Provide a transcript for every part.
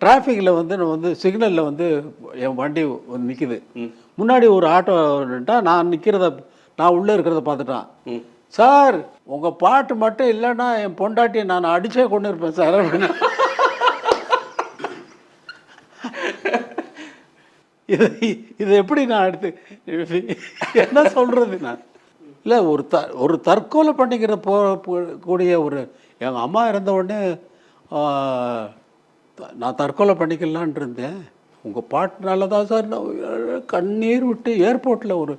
டிராஃபிக்கில் வந்து நான் வந்து சிக்னலில் வந்து என் வண்டி வந்து நிற்கிது முன்னாடி ஒரு ஆட்டோன்ட்டா நான் நிற்கிறத நான் உள்ளே இருக்கிறத பார்த்துட்டான். சார் உங்கள் பாட்டு மட்டும் இல்லைன்னா என் பொண்டாட்டியை நான் அடிச்சே கொண்டு இருப்பேன் சார். அப்படின்னு இது இது எப்படி நான் அடுத்து என்ன சொல்கிறது நான்? இல்லை ஒரு த ஒரு தற்கொலை பண்ணிக்கிற போ கூடிய ஒரு எங்கள் அம்மா இறந்த உடனே நான் தற்கொலை பண்ணிக்கலான் இருந்தேன். உங்கள் பாட்டுனால தான் சார் நான் கண்ணீர் விட்டு ஏர்போர்ட்டில் ஒரு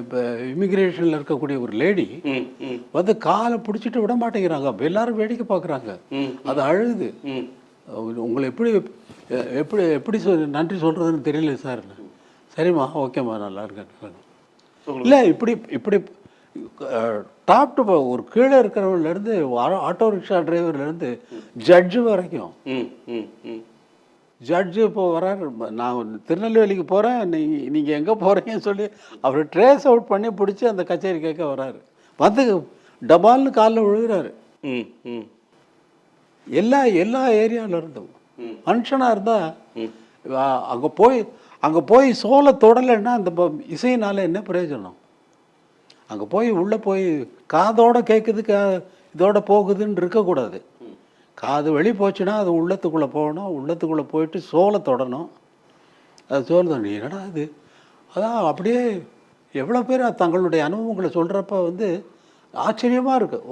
இப்போ இமிக்ரேஷனில் இருக்கக்கூடிய ஒரு லேடி வந்து காலை பிடிச்சிட்டு விட மாட்டேங்கிறாங்க. எல்லாரும் வேடிக்கை பார்க்குறாங்க. அது அழுது உங்களை எப்படி எப்படி எப்படி சொல் நன்றி சொல்கிறதுன்னு தெரியல சார். சரிம்மா ஓகேம்மா நல்லா இருக்கேன். இல்லை இப்படி இப்படி டாப் டு ஒரு கீழே இருக்கிறவங்கலேருந்து ஆட்டோ ரிக்ஷா டிரைவர்லேருந்து ஜட்ஜு வரைக்கும். ம் ம் ம். ஜட்ஜு இப்போ வராரு. நான் திருநெல்வேலிக்கு போகிறேன் நீ நீங்கள் எங்கே போகிறீங்கன்னு சொல்லி அவர் ட்ரேஸ் அவுட் பண்ணி பிடிச்சி அந்த கச்சேரி கேட்க வராரு. வந்து டபால்னு காலில் விழுகிறாரு. எல்லா எல்லா ஏரியாவில் இருந்தும். மனுஷனாக இருந்தால் அங்கே போய் அங்கே போய் சோலை தொடலைன்னா அந்த இசையினால என்ன பிரயோஜனம்? அங்கே போய் உள்ளே போய் காதோட கேட்குது கா இதோட போகுதுன்னு இருக்கக்கூடாது காது வெளி போச்சுன்னா அது உள்ளத்துக்குள்ளே போகணும் உள்ளத்துக்குள்ளே போயிட்டு சோலை தொடணும். அது சோலை தொடணும் என்னடா இது? அதான் அப்படியே எவ்வளோ பேர் தங்களுடைய அனுபவங்களை சொல்கிறப்ப வந்து ஆச்சரியமாக இருக்குது